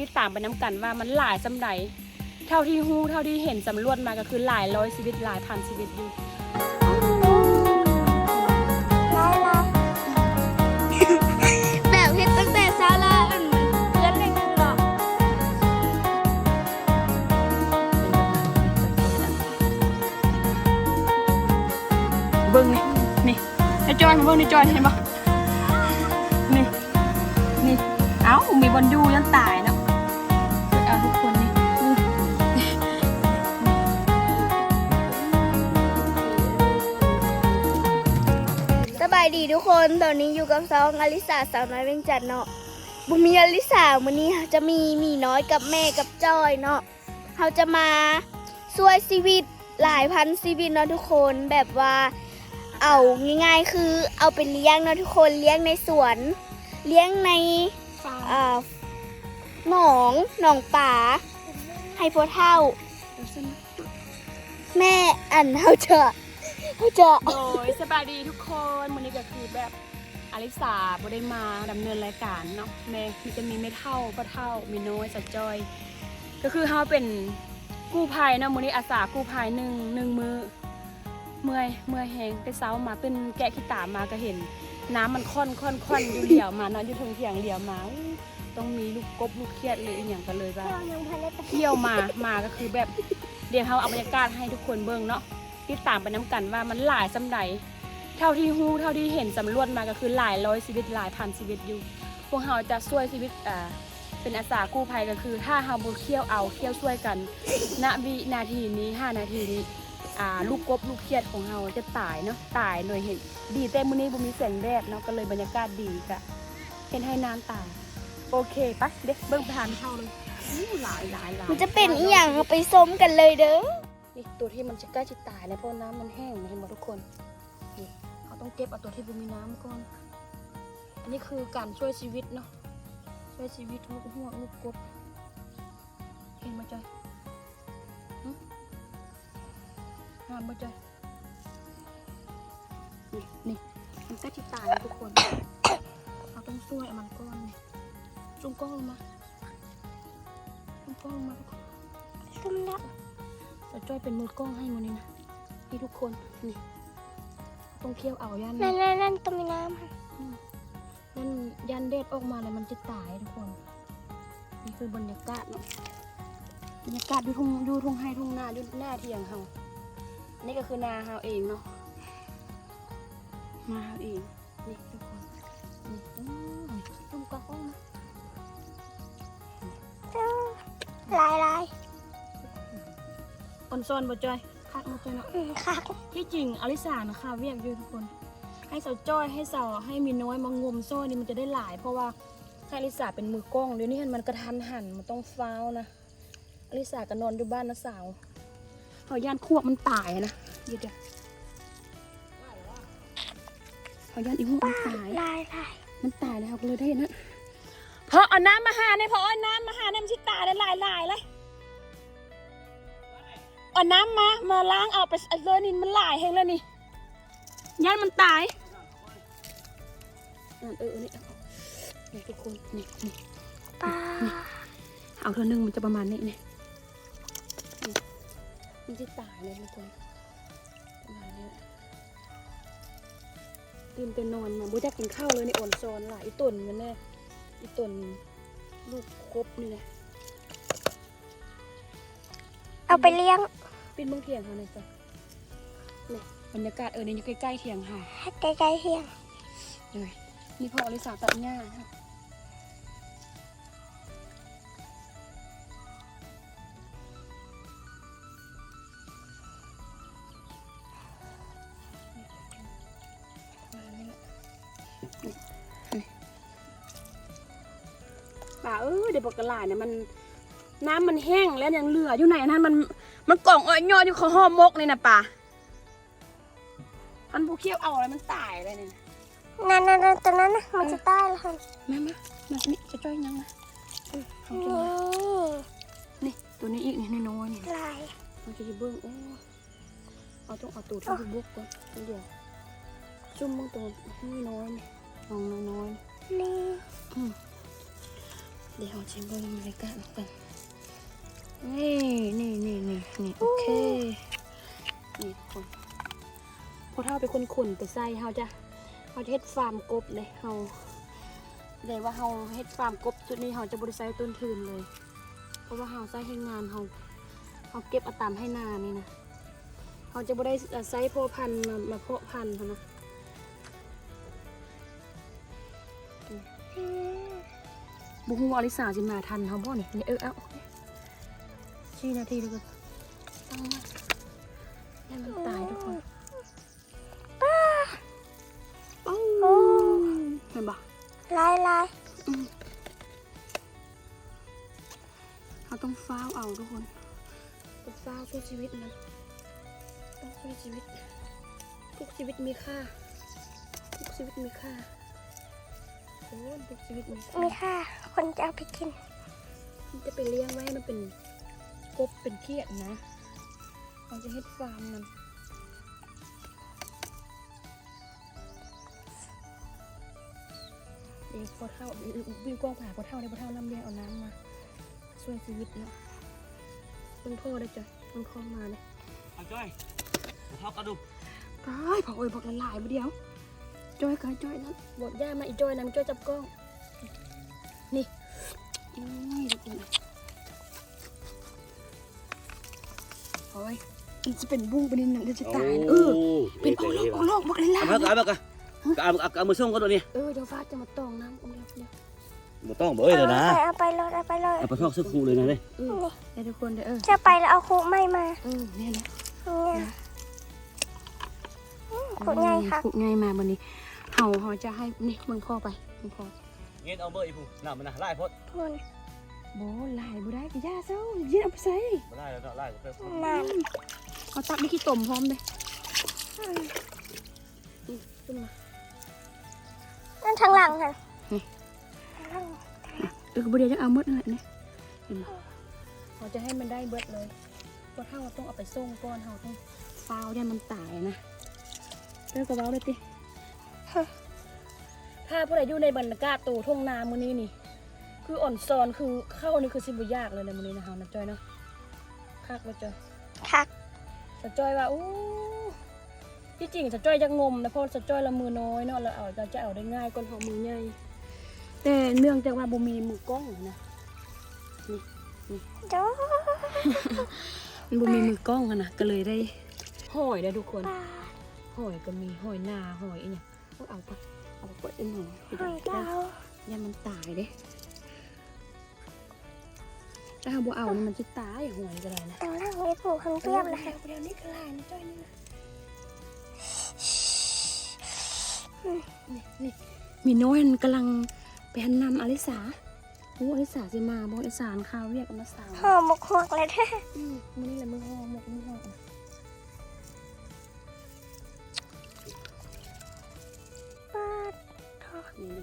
ติดตามไปน้ำกันว่ามันหลายสำใดเท่าที่ฮู้เท่าที่เห็นสำรวจมาก็คือหลายร้อยชีวิตหลายพันชีวิตอยู่ลายลายแบบเฮ็ดตั้งแต่เช้าแล้วอันเพื่อนในนึงหรอกเบิ้งนี่นี่ไอจอยมาเบิ้งในจอยเห็นปะ ตอนนี้อยู่กับซองอลิสาสาวน้อยเวงจันทน์เนาะบุมีอลิสาวันนี้จะมีมีน้อยกับแม่กับจอยเนาะเขาจะมาช่วยชีวิตหลายพันชีวิตเนาะทุกคนแบบว่าเอาง่ายๆคือเอาไปเลี้ยงเนาะทุกคนเลี้ยงในสวน เลี้ยงในอ่าหนองหนองป่าให้พเท่า แม่อันเขาจะเขาจะโดยสบายดีทุกคนวันนี้ก็คือแบบ อลิสาบได้มาดำเนินรายการเนาะแม่มีจะมีไม่เท่าก็เท่ามีน้อยสัจจอย ก็คือเขาเป็นกู้ภัยเนาะมื้อนี้อาสากู้ภัยหนึ่งหนึ่งมือเมื่อยเมื่อยแหงไปเช้ามาเป็นแกะขี้ตามมาก็เห็น น้ำมันค่อนค่อนค่อนอยู่เหลี่ยวมาเนาะอยู่ทงเถียงเหลี่ยวมาต้องมีลูกกบลูกเครียดเลยอหย่างกันเลยบ้างเที่ยวมามาก็คือแบบเดี๋ยวเขาเอาบรรยากาศให้ทุกคนเบิ่งเนาะติดตามไปน้ำกันว่ามันหลายสำใด ท่าที่ฮู้เท่าที่เห็นสำรวจมาก็คือหลายร้อยชีวิตหลายพันชีวิตอยู่ พวกเราจะช่วยชีวิตอ่าเป็นอาสากู้ภัยก็คือ ถ้าเราบ่เคี่ยวเอาเคี่ยวช่วยกัน ณวินาทีนี้5นาทีนี้อ่าลูกกบลูกเครียดของเราจะตายเนาะตายโดยเห็น ดีแต่มื้อนี้บ่มีแสงแดดเนาะก็เลยบรรยากาศดีกะเห็นให้น้ำตายโอเคปะเด็กเบิ่งไปทานเท่าเลยอู้หลายหลายหลายมันจะเป็นอีหยังเอาไปส้มกันเลยเด้อนี่ตัวที่มันจะใกล้จะตายแล้วเพราะน้ำมันแห้งเห็นไหมทุกคนนี่เขา ต้องเก็บเอาตัวที่บ่มีน้ำก่อน อันนี้คือการช่วยชีวิตเนาะ ช่วยชีวิตลูกหัวลูกกบเห็นไหมจอยหึงามบ่จอยนี่นี่มันใกล้จะตายแล้วทุกคน เราต้องช่วยมันก่อนนี่จุงกล้องลงมาจุงกล้องลงมาทุกคนส้มแล้วจะจ้อยเป็นมือกล้องให้มันนี่นะนี่ทุกคน นี่ ต้องเคี่ยวเอายันนั่นนั่นนั่นต้นมีน้ำค่ะยันยันเด็ดออกมาเลยมันจะตายทุกคน นี่คือบรรยากาศเนาะบรรยากาศดูทุ่งดูทุ่งไฮทุ่งนาดูหน้าเที่ยงเฮาอันนี่ก็คือนาเฮาเองเนาะนาเฮาเองนี่ทุกคนนี่อืมต้มกระห้องนะลายลายอ่อนซอนบ่จอย คักบ่จอยเนาะอืมค่ะที่จริงอลิสานะคะเวียกอยู่ทุกคน ให้สาวจ้อยให้สาวให้มีน้อยมางมโซ่นี่มันจะได้หลาย เพราะว่าถ้าอลิสาเป็นมือกล้องเดี๋ยวนี้มันกระทันหันมันต้องฟ้าวนะอลิสาก็นอนอยู่บ้านนะสาวเขาย่านควบมันตายนะเดี๋ยวเดี๋ยวเขาย่านอีหัวมันตาย ลายลายมันตายแล้วเขาก็เลยได้นะพอเอาน้ำมาหาเนี่ยพอเอาน้ำมาหาเนี่ยมันชิตายแล้วลายลายๆเลย เอาน้ำมา มาล้างเอาไปเอาเลยนี่มันหลายแห้งแล้วนี่ย่านมันตายอะเออเออนี่เอานี่ทุกคนนี่นี่ปลาเอาเท่านึงมันจะประมาณนี้นี่นี่มันจะตายเลยทุกคนประมาณนี้ตื่นแต่นอนมาบุจักกินข้าวเลยในอ่อนซอนหลายอีตุ่นมันแน่อีตุ่นลูกครบนี่นะเอาไปเลี้ยง เป็นเมืองเถียงเขาหน่อยจ้ะนี่บรรยากาศเออเนี่ยอยู่ใกล้ๆเถียงค่ะใกล้ๆเที่ยงเลยนี่พ่ออลิสาตัดหญ้าครับป่าเออเดี๋ยวบอกกระหลายเนี่ยมัน น้ำมันแห้งแล้วยังเหลืออยู่ไหนนั่นมันมันกล่องอ้อยยอดอยู่ข้างห่อมกนี่นะป่ามันผูเคี้ยวเอาอะไรมันตายเลยเนี่ยนั่นนั่นนั่นตัวนั้นนะมันจะตายแล้วค่ะมามามาสิจะจ้อยยังนะเอานี่ตัวนี้นี่ตัวนี้อีกนี่น้อยๆนี่ลายเอาจะเบิ้งโอ้เอาต้องเอาตูดที่บุกก่อนเดี๋ยวจุ่มมึงตัวน้อยๆนี่ลองน้อยนี่ๆอืมเดี๋ยวเราจะเบิ่งบรรยากาศกัน นี่นี่นี่นี่นี่โอเค นี่ทุกคนพอเท่าเป็นคนขุนไปใส่เฮาจะเฮาจะเฮ็ดฟาร์มกบเลยเฮาเลยว่าเฮาเฮ็ดฟาร์มกบจุดนี้เฮาจะบริใช้ต้นทุนเลย เพราะว่าเฮาใช้ให้งานเฮาเฮาเก็บเอาตามให้นานี่นะเฮาจะบ่ได้ใช้พ่อพันธุ์มามาเพาะพันธุ์หั้นนะบุฮูอลิสาสิมาทันเฮาบ่นี่นี่เออเอา ชี้นาทีทุกคนตั้งไว้ให้มันตายทุกคนโอ้เห็นปะลายลายเขาต้องฟ้าวเอาทุกคนต้องฟ้าวช่วยชีวิตนะต้องช่วยชีวิต ทุกชีวิตมีค่า ทุกชีวิตมีค่าโอ้ยทุกชีวิตมีค่า มีค่ะคนจะเอาไปกินมันจะไปเลี้ยงไว้ให้มันเป็น กบเป็นเขียดนะเราจะเฮ็ดฟาร์มมันเดี๋ยวพอเท่าวิวกว้างผ่าพอเท่าในพอเท่าน้ำเลี้ยงเอาน้ำมาช่วยชีวิตเนาะมึงพ่อได้จ้ะมึงพ่อมาเลยเอาจ้อยเอาเท้ากระดูกตายพอโอ้ยบอกละลายมาเดียวจอยกายจอยนั้นบดย่ามาอีจอยนั้นจอยจับกล้องนี่อุ้ย ทุกคนโอ้ยมันจะเป็นบุ้งเป็นนินนั่นจะตายนะเออเป็นโอ้โลกโอ้โลกบอกละลายเอาเท้ากระดูกเอาเอาเอามือส่งก็ตัวนี้เออเดี๋ยวฟ้าจะมาตองน้ำเดี๋ยวเดี๋ยวบ่ต้องเบ้ยเลยนะเอาไปเลยเอาไปเลยเอาไปทอกสักครู่เลยนะเลยเออเดี๋ยวทุกคนเดี๋ยวเออจะไปแล้วเอาคุไม่มาเออเนี่ยนะเนี่ยคุไงคะขุดง่ายมาวันนี้เห่าเขาจะให้นี่มึงพ่อไปมึงพ่อเงี้ยเอาเบ้ยผู้น้ำมันนะไล่พดคุณ โบหลายบ่ได้กี่ย่าเซ้ายืนเอาไปใส่บ่ไล่แล้วไล่ไปนานเอาตักนี่ขี้ต้มพร้อมเลยนี่ขึ้นมานั่นทางหลังค่ะนี่ทางหลังเออบ่เดี๋ยวจะเอาหมดนั่นแหละเนี่ยเห็นไหมเราจะให้มันได้เบิดเลยเพราะถ้าเราต้องเอาไปส่งก่อนเราต้องฟาวได้มันตายนะเลิกกับเว้าเลยติถ้าผู้ใดอยู่ในบรรยากาศตูทุ่งนามื้อนี้นี่ คืออ่อนซอนคือเข้านี่คือสิบ่ยากเลยนะมื้อนี้นะเฮานะจอยเนาะคักบ่จอยคักสะจ้อยว่าอู้ที่จริงสะจ้อยจะงมนะเพราะสะจ้อยละมือน้อยเนาะเราเอาเราจะเอาได้ง่ายกว่าของมือใหญ่แต่เนื่องจากว่าบ่มีมือกล้องนะจ้ามันบ่มีมือกล้องอะนะก็เลยได้หอยได้ทุกคนหอยก็มีหอยนาหอยอีหยังเอาเอาไปเอาไปเปิดเป็นหอยหอยดาวอย่ามันตายเด้ ถ้าเราบ่เอานี่มันจะตายหอยก็ได้นะทางหลังมีผูกคำเทียบเลยค่ะเดี๋ยวนี้ก็ลายนะจ้อยนี่นะนี่นี่มีน้อยกำลังไปหันนำอลิสาโอ้อลิสาสิมาบอกอลิสานข้าวเรียกมาสาวห่อหมกหวกเลยแท้มมื้อนี้แหละมือห่อหมกมือห่อนะป้าดนี่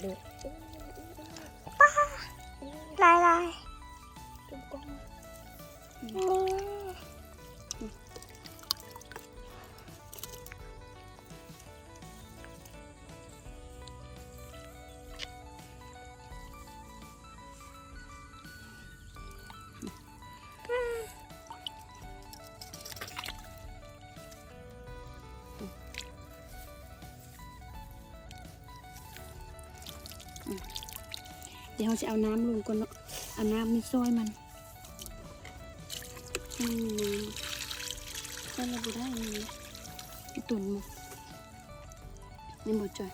เดี๋ย ดี๋ยวเราจะเอาน้ำลงก่อนเนาะเอาน้ำนี่ซอยมันอืมน้ำนั่นเราบ่ได้นี่อีตุ่นมันนี่หมดจ่อย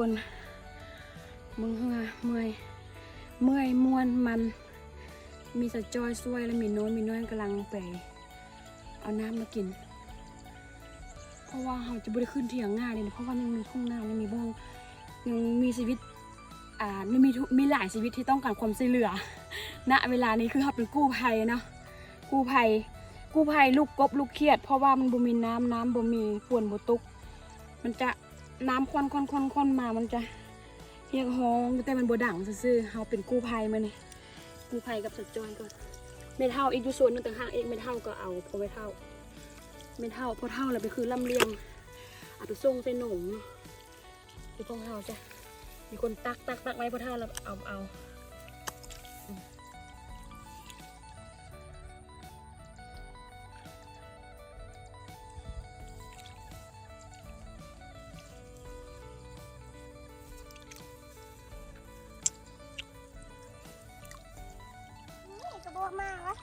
คนมึงเหือเมื่อยเมื่อยมวนมัน มีสะจอยช่วยแล้วมีน้อยมีน้อยกำลังไปเอาน้ำมากิน เพราะว่าเราจะไม่ได้ขึ้นเถียงง่ายเลยเพราะว่ายังมีทุ่งนายังมีบ้องยังมีชีวิตอ่าไม่มีมีหลายชีวิตที่ต้องการความช่วยเหลือ ณเวลานี้คือเขาเป็นกู้ภัยเนาะกู้ภัยกู้ภัยลูกกบลูกเขียด เพราะว่ามันบ่มีน้ำน้ำบ่มีฝนบ่ตกมันจะ น้ำควันควันควันควันมามันจะเรียกฮ้องแต่มันบดังซื่อๆเฮาเป็นกู้ภัยมาเนี่ยกู้ภัยกับสดจอยก่อนเม็ดเท่าอีกอยู่ส่วนนึงต่างหากเองเม็ดเท่าก็เอาพอเม็ดเท่าเม่เท่าพอเท่าแล้วไปคือลำเลียงเอาไปส่งใส่หนงเนาะเดี๋ยวพวกเฮาจ้ะมีคนตักตักตักไว้พอเท่าแล้วเอาเอา นี่กระมากวะ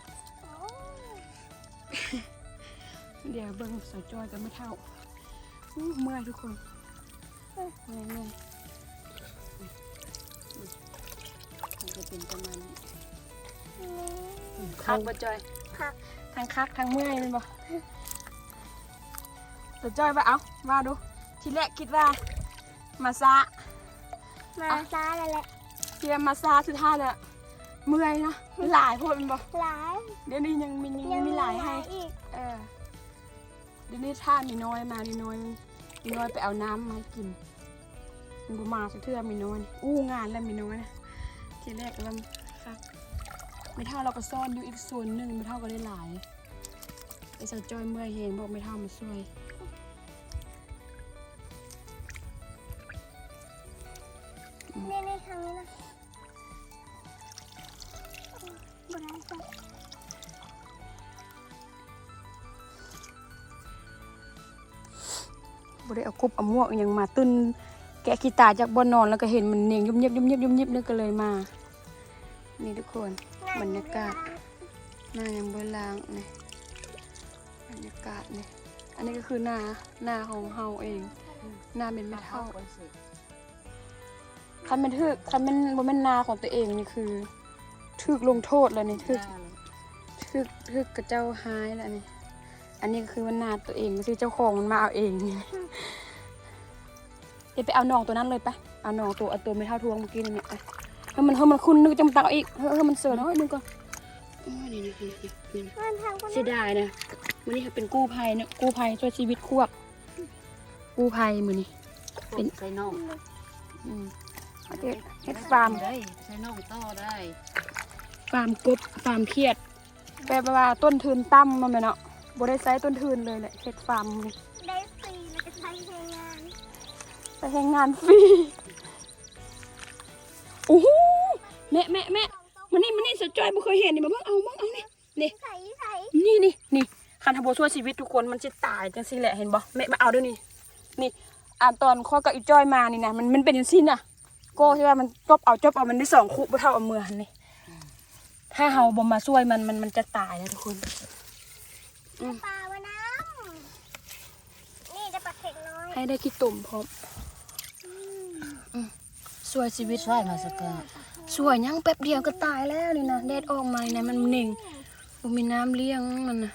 เดี๋ยวเบิ่งสาวจอยกันไม่เท่าเมื่อยทุกคนเมื่อยเมื่อยมันจะเป็นประมาณนี้คักบ่จอยคักทั้งคักทั้งเมื่อยเลยบ่สาวจอยว่าเอาว่าดู ทีแรกคิดว่า มาซะมาซาแล้วแหละเตรียมมาซาสุดท้ายแล้ว เมื่อยเนาะหลายโพดแมันบ่หลายเดี๋ยวนี้ยังมียังมีหลายให้อีกเออเดี๋ยวนี้ท่ามีน้อยมามีน้อยมีน้อยไปเอาน้ำมาให้กินมันบ่มาสักเทื่อมีน้อยนี่อู้งานแล้วมีน้อยนะทีแรกก็ว่าครับไม่เท่าเราก็ซ่อนอยู่อีกส่วนหนึ่งไม่เท่าก็ได้หลายไอ้สาวจอยเมื่อยเฮงบอกไม่เท่ามาช่วย กบเอาหมวกอหยังมาตึนแกะกีตาจากบนนอนแล้วก็เห็นมันเนียงยุบยิบยุบยิบยุบยิบนึกก็เลยมา นี่ทุกคนบรรยากาศหน้ายังบ่ล้างนี่บรรยากาศนี่อันนี้ก็คือหน้าหน้าของเฮาเอง หน้าเป็นไม่เท่าคันเป็นทึกคันเป็นบ่แม่นนาของตัวเองนี่คือทึกลงโทษแล้วนี่ทึกทึกทึกกับเจ้าหายแล้วนี่อันนี้ก็คือว่านาตัวเองไม่ใช่เจ้าของมันมาเอาเองนี่ ดี๋ยวไปเอาหนองตัวนั้นเลยไปเอาหนองตัวเอาตัวไม่เท่าทวงเมื่อกี้นี่เนี่ยไปเฮ้ยมันเฮ้ยมันคุณนึกจะมาตักเอาอีกเฮ้ยเฮ้ยมันเสือน้อยนึงก่อนโอ้ยนี่นี่นี่นี่นี่มันทางคนเสียดายนะวันนี้เขาเป็นกู้ภัยนะกู้ภัยช่วยชีวิตควบกู้ภัยมือนี่เป็นใส่น่องอืมเอาเฮ็ดเฮ็ดฟาร์มได้ใส่น่องต่อได้ฟาร์มกบฟาร์มเครียดแปลว่าต้นทุนต่ำมาไหมเนาะบ่ได้ใช้ต้นทุนเลยแหละเฮ็ดฟาร์มนี่ได้ฟรีแล้วก็ใช้ใช้งาน ไปแรงงานฟรีโอ้โหแม่แม่แม่มันนี่มันนี่สะจอยบ่เคยเห็นนี่มาเบิ่งเอาเบิ่งเอานี่นี่ใส่ใส่นี่นี่นี่คันทำโบช่วยชีวิตทุกคนมันจะตายจังสิแหละเห็นบ่แม่มาเอาด้วยนี่นี่อ่านตอนข้อกับอีจ้อยมานี่นะมันมันเป็นอย่างสิ้นน่ะโก้ที่ว่ามันจบเอาจบเอามันได้สองคุบ่เท่าเอามือหันนี่ถ้าเฮาบ่มาช่วยมันมันมันจะตายนะทุกคนปลาวะน้ำนี่ได้ปลาเข็งน้อยให้ได้ขี้ตุ่มพร้อมอื มช่วยชีวิตช่วยมาสกาช่วยยังแป๊บเดียวก็ตายแล้วนี่นะแดดออกมาเนี่ยมันนิ่งบ่มีน้ำเลี้ยงมันนะ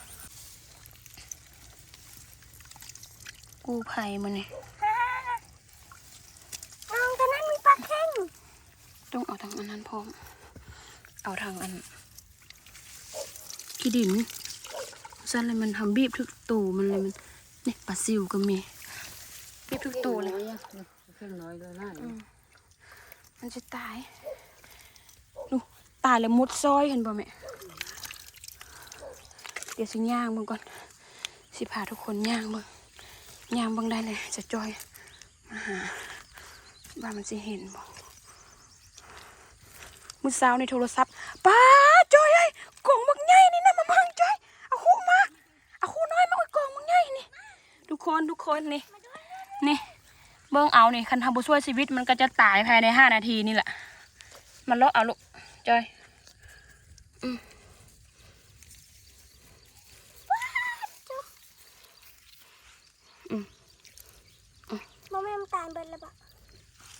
กู้ภัยมันนี่น้องตัวนั้นมีปลาเข็งต้องเอาทางอันนั้นพร้อม เอาทางอันขี้ดินสั้นเลยมันทำบีบทุกตูมันเลยมันนี่ปลาซิวก็มีบีบทุกตูเลยเครื่องน้อยเลยนะอื มันจะตายดูตายแล้วมดซอยเห็นบ่แม่เดี๋ยวสิย่างเบิ่งก่อน สิพาทุกคนย่างเบิ่งย่างบิ่งได้เลย จะจอยมาหาว่ามันสิเห็นบ่มือสาวในโทรศัพท์ป้าจอยไอ้กล่องบักใหญ่นี่นะมาเบิ่งจอยเอาคู่มาเอาคู่น้อยมาเอากล่องบักใหญ่นี่ทุกคนทุกคนนี่ เบิ่งเอานี่คันทำบุช่วยชีวิตมันก็จะตายภายในห้านาทีนี่แหละ มันเลาะเอาลูกจอยโมเมนต์ตาลเบิดแล้วปะ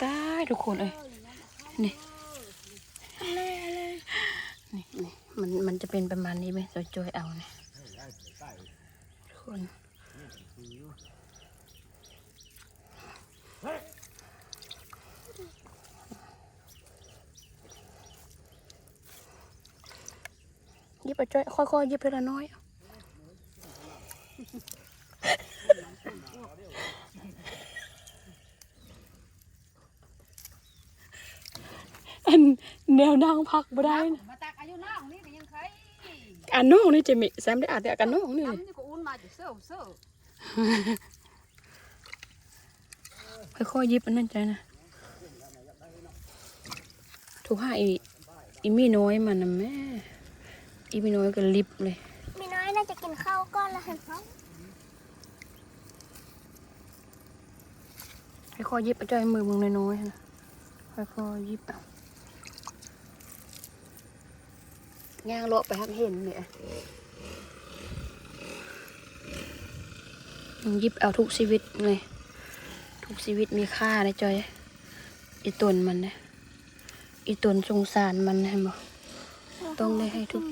ตายทุกคนเอ้ยนี่นี่นี่มันมันจะเป็นประมาณนี้ไหมจอยจอยเอาเนี่ยทุกคน ยิบไปจอยค่อยๆหยิบเล็กน้อยอันแนวนั่งพักบ่ได้นะมาตักอายุน้องนี่ก็ยังใครอันน้องนี่จะมีแซมได้อ่านแต่อันน้องนี่ทำนี่ก็อุ่นมาจากเสื้อเสื้อค่อยๆหยิบอันนั้นใจนะถูกห้าอีอีมีน้อยมันนะแม่ อีมีน้อยก็ลิบเลย มีน้อยน่าจะกินข้าวก้อนละเห็นเขาค่อยๆหยิบเอาใจมือมึงน้อยๆนะค่อยๆหยิบเอาย่างเลาะไปหักเห็นเนี่ยมึงหยิบเอาทุกชีวิตเลย ทุกชีวิตมีค่านะจอย อีตนมันนะอีตนสงสารมันนะเห็นบ่ ต้องได้ให้ทุก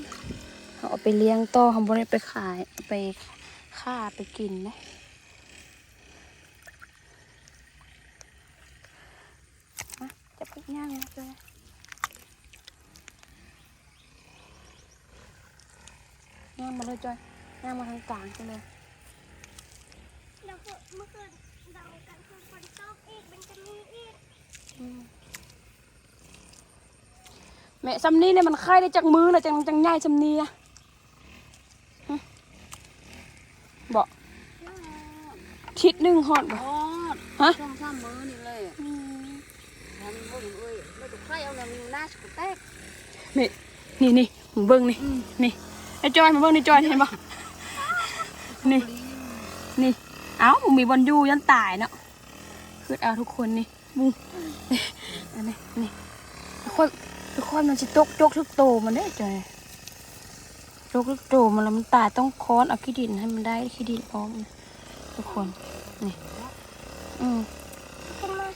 เอาไปเลี้ยงต่อเขาบ่ได้ไปขายเอาไปฆ่าไปกินนะมาจะไปย่างนะจอยย่างมาเลยจอยย่างมาทางกลางไปเลยแล้วก็เมื่อคืนเรากันคือฝนตกอีกมันจะมีอีก แม่ซัมนี่เนี่ยมันค่ายได้จากมือนะจังจังง่ายซัมนี่อะฮะบอกทิศหนึ่งหอดบอ๋ออกฮะช่องซ้ำมือนี่เลยทำบุญเอ้ยไม่ต้องใครเอาแล้วมีหน้าสกุเต็กแม่นี่นี่มึงเบิ้งนี่นี่ไอ้จอยมาเบิ้งนี่จอยเห็นปะนี่นี่เอ้ามึงมีบอลยูยันตายเนาะคือเอาทุกคนนี่มึงอันนี้นี่ทุกคน ทุกคนมันจะตกจกทุกโตมันได้จอยจกทุกโตมันแล้วมันตายต้องค้อนเอาขี้ดินให้มันได้ขี้ดินพร้อมนะทุกคนนี่อืมขึ้นมา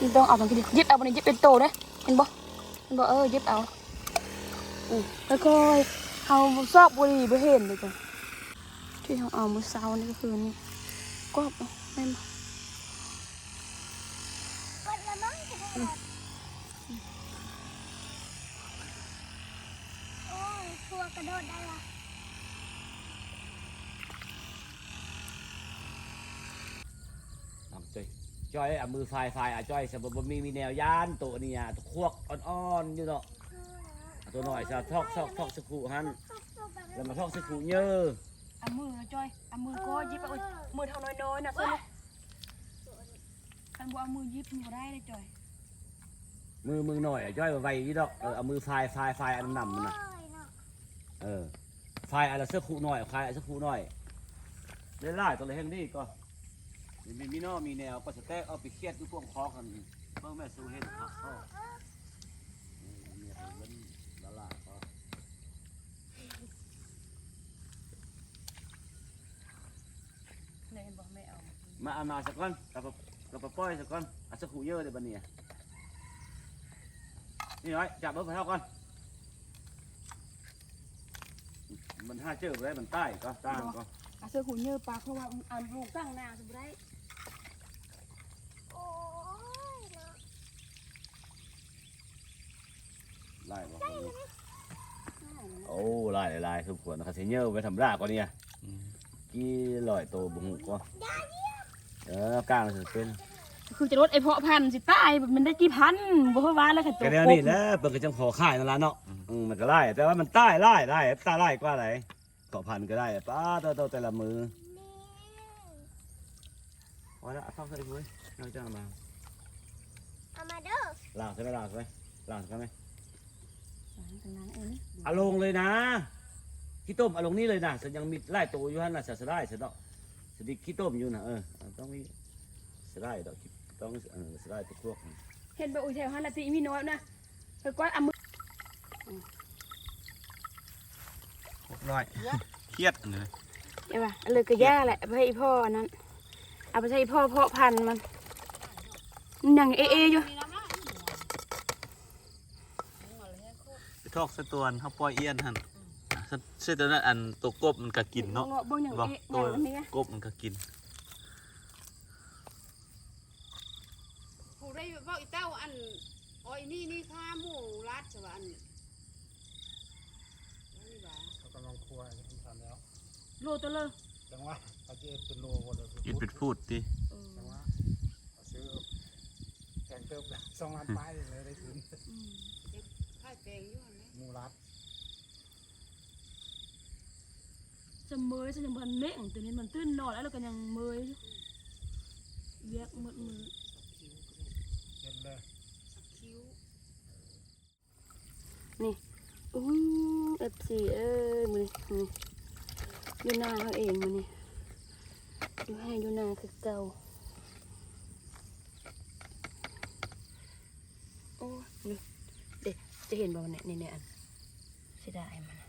นี่ต้องเอามันขี้ดินยึดเอามันยึดเป็นโตเด้อเห็นบ่เห็นบ่เออยึดเอาอือแล้วก็เอาซอกบุหรี่บ่เห็นเลยจ้ะที่เขาเอามือเช้านี่ก็คือนี่กรอบเอาแม่นบ่กดละมั้งจะได้โอ้ยทัว กระโดดได้ละน้ำจ้อยจ้อยเอามือไฟไฟอะจ้อยสมบูรณ์มีมีแนวยานตัวนี่อะตัวควกอ่อนๆอยู่เนาะตัวหน่อยจะทอกทอกทอกสักครู่หันแล้วมาทอกสักครู่เยอะเอามือนะจอยเอามือก็ยิบเอามือเท่าน้อยๆนะเพื่อนคันบ่เอามือยิบมันบ่ได้เลยจอยมือมือหน่อยอะจ้อยไวยี่ดอกเออเอามือไฟไฟไฟอันนำมันนะ เออไฟอันละสักครู่หน่อยไฟอันสักครู่หน่อยได้ไล่ตัวเลยแห่งนี้ก็มีมีนอมีแนวก็สแต็กเอาไปเครียดอยู่พวกคอกันเบิ่งแม่สู้เห็นครับก็เนี่ยเบิ่งละลาก็เลยบอกไม่เอามาเอามาสักก้อนกับกับปป้อยสักก้อนเอาสักขู่เยอะเลยบันเนี่ยนี่น้อยจับเบิ้ลเท่าก่อน มันห้าเจอไปได้มันใต้ก็ตั้งก็เอาเสื้อหูเนื้อปลาเพราะว่าอันลูกตั้งหน้าสิบ่ได้โอ้ยเนาะไล่บ่โอ้ไล่ไล่ทุกคนนะครับเสียเยอะไปทำรากก่อนเนี่ยกี่ลอยโตบุหูก็เออกลางสุดเป็นคือจะลดไอ้เพาะพันธุ์สิตายมันได้กี่พันบ่เพิ่นว่าแล้วค่ะตัวแค่นี้นี่แหละเปิดกระจังขอข่ายนั่นละเนาะ อืมมันก็ไล่แต่ว่ามันใต้ไล่ไล่ตาไล่กว่าไหนเกาะพันก็ได้ป้าโตโตแต่ละมือนี่พอแล้วเอาเข้าใส่ถุงเราจะเอามาเอามาเด้อล้างใช่ไหมล้างใช่ไหมล้างใช่ไหมตรงนั้นเองเอาลงเลยนะขี้ต้มเอาลงนี่เลยนะฉันยังมีไล่ตัวอยู่ฮันน่ะจะสได้ฉันเนาะสดิขี้ต้มอยู่นะเออต้องมีสได้ดอกต้องเออสได้ตัวพวกเห็นบ่อุ้ยแถวหันละสิมีน้อยนะเพิ่นก็เอามือ น้อยเครียดเลยเดี๋ยวว่าเอาเลยก็ย่าแหละเอาไปให้อีพ่ออันนั้น เอาไปให้อีพ่อเพาะพันธุ์มันมันยังเอเออยู่ไปทอกสะตวนเขาปล่อยเอี้ยนหันเส้นตัวนั้นอันตัวกบมันก็กินเนาะบ่ยังบอกเอตัวอย่างนี้ไงกบมันก็กินผู้ได้เว่าอีเต้าอันอ๋ออีนี่นี่ข้าหมูรัดใช่ป่ะอันนี่ว่า โลตัวเลยจังหวะเอาเจ็ดเป็นโลหมดเลยกินเป็นพูดติจังหวะเอาซื้อแข่งเติมสองล้านป้ายเลยได้ถึงไข่แปลงอยู่หั่นแหละหมูรัดจะเมยจะยังมันเม่งตัวนี้มันตื้นนอนแล้วเราก็ยังเมยอยู่เวียกหมดมือเห็นเลยคิ้วนี่อู้เอฟซีเอ้ยมือนี่ อยู่หน้าเขาเองมือนี่อยู่ให้อยู่หน้าคือเก่าโอ้นี่เด็กจะเห็นบ่มันเนี่ยนี่เนี่ยอันเสียดายมันน่ะ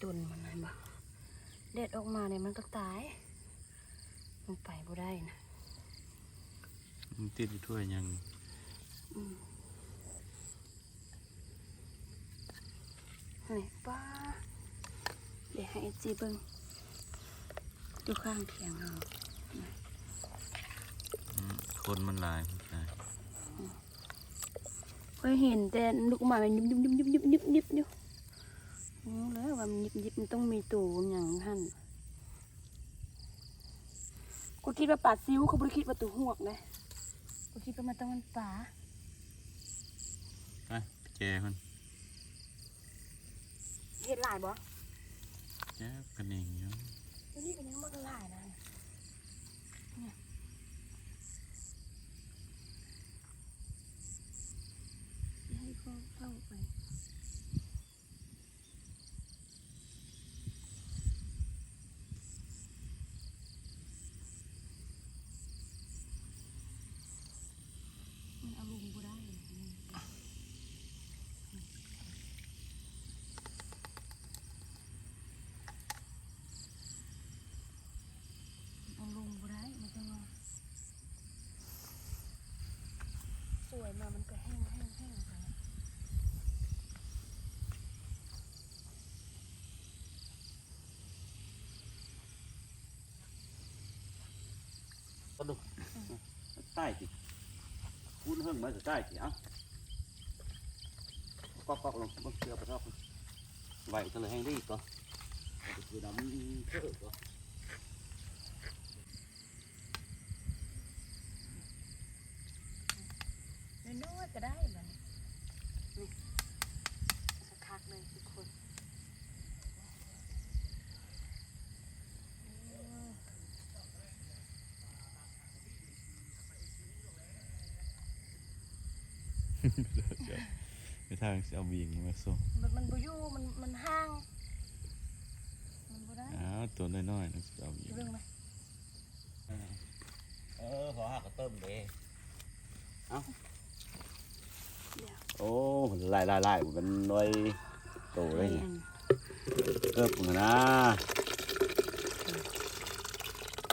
ตุนมันนะบ่เด็ดออกมาเนี่ยมันก็ตายมันไปบ่ได้นะมันติดอยู่ถ้วยยังนี่ป้าเดี๋ยวให้เอจีเบิ้ง ดูข้างเถียงเราอืมคนมันหลายผู้ชายเคยเห็นแต่ลูกหมามันยิบยิบยิบยิบยิบยิบยิบอยู่อืมแล้วว่ามันยิบยิบมันต้องมีตูอย่างท่านกูคิดว่าปลาซิวเขาบ่ได้คิดว่าตัวหวกนะกูคิดว่ามันต้องมันปลาไปไปแจคนเห็ดหลายบ่แจกันเองอยู่ ตัวนี้ก็ยังมากหลายนะเนี่ยให้เขาเข้าไป มันเอาลงบ่ได้เอาลงบ่ได้ มันจะว่าสวยมามันก็แห้งแห้งแห้งไป ก็ดูใต้สิพูดเพิ่งมาจะใต้สิเอ้าก็ก็ลงบนเชือไปทอกไหวทะเลแห้งได้อีก็คือน้ำเชื่อก็ น้อยๆก็ได้มันนี่คักๆเลยทุกคน ไปทางสิเอาบีงมาส่งมันมันบ่อยู่มันมันห่าง มันบ่ได้อ้าวตัวน้อยๆนะเอาบีงเรื่องไหมเออขอหักกระเติมเลยเอ้าโอ้ล่ไล่ไล่มันน้อยโตเลยเนี่ยเกิบมันนะ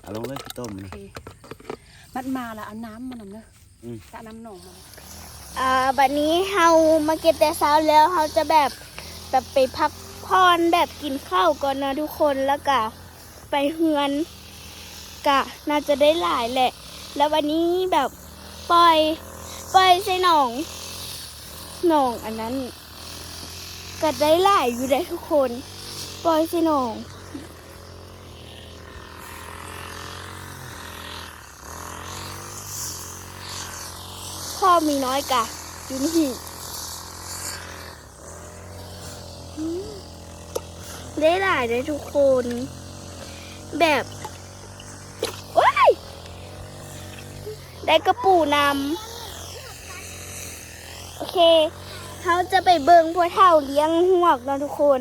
เอาลงเลยต้มนะมันมาล้วเอาน้ำมันนำเนอะอืมตะน้ำหนองมัน อ่าบัดนี้เฮามาเก็บแต่เช้าแล้วเฮาจะแบบแบบไปพักผ่อนแบบกินข้าวก่อนนะทุกคนแล้วก็ไปเฮือนกะน่าจะได้หลายแหละ แล้ววันนี้แบบปล่อยปล่อยใส่หนองหนองอันนั้นก็ได้หลายอยู่ได้ทุกคน ปล่อยใส่หนอง พ่อมีน้อยกะอยู่นี่ได้หลายเลยทุกคน แบบว้ายได้กระปูนำโอเคเขาจะไปเบิงพวกเท่าเลี้ยงหวกนะทุกคน